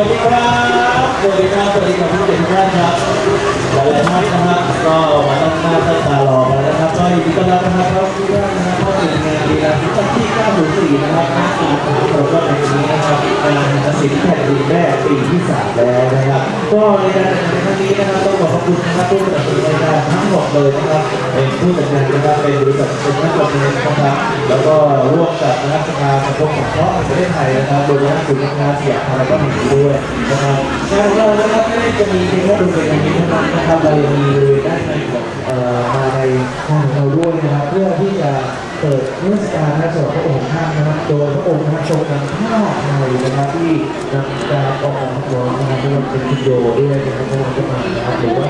สวัสดีครับสวัสดีครับสวัสดีครับทุกท่านครับหลายท่านนะครับ แผ่นดินแม่ปีที่สามแล้วนะครับ ก็ในการแข่งขันครั้งนี้นะครับต้องขอบพระคุณนะครับผู้สนับสนุนรายการทั้งหมดเลยนะครับเป็นผู้จัดงานนะครับเป็นบริษัทเป็นนักดำเนินนะครับแล้วก็ร่วมกับนักสภาสังคมสงเคราะห์แห่งประเทศไทยนะครับโดยนักสุนทรเสียงอะไรก็มีด้วยนะครับงานของเรานะครับไม่ได้จะมีเพียงแค่ดนตรีอย่างนี้เท่านั้นนะครับเรายังมีบริเวณด้านในของเอ่อมาในงของเราด้วยนะครับเพื่อที่จะเปิดเทศกาลนะสำหรับพระองค์ท่านนะครับ นะครับทรงนำผ้าไทยนะครับที่นำการออกมาร้องนะครับที่เป็นวิดีโอด้วยนะครับพระองค์จะมานะครับหรือว่า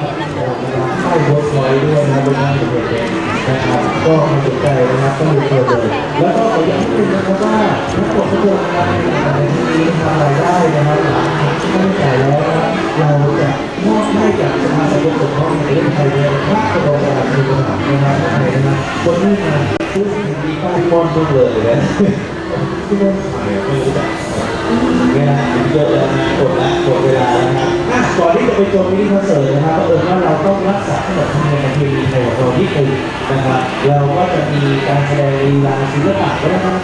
เข้าเวิร์กพอยต์ด้วยนะครับบนหน้าเด็กๆนะครับก็มาสนใจนะครับต้องดูตัวเลยแล้วก็ขอย้ำนิดนึงนะครับว่าทั้งหมดทุกคนนะครับในที่นี้ทำรายได้นะครับหลังจากที่จ่ายแล้วเราจะมอบให้กับสมาชิกปกครองในประเทศไทยเลยทุกกระบอกระดับหนึ่งนะครับในะครับไทยนะครับคนที่มาพูดสิ่งดีป้ายป้อนทุกเลยนะ ที่นั่นไม่รู้จักเวลาเยอะแล้วนะกดละกดเวลาแล้วนะครับอะก่อนที่จะไปชมมินิคอนเสิร์ตนะครับก็เออว่าเราต้องรักษาขนบธรรมเนียมประเพณีไทยของเราที่คงนะครับ เราก็จะมีการแสดงลีลาศิลปะวัฒนธรรม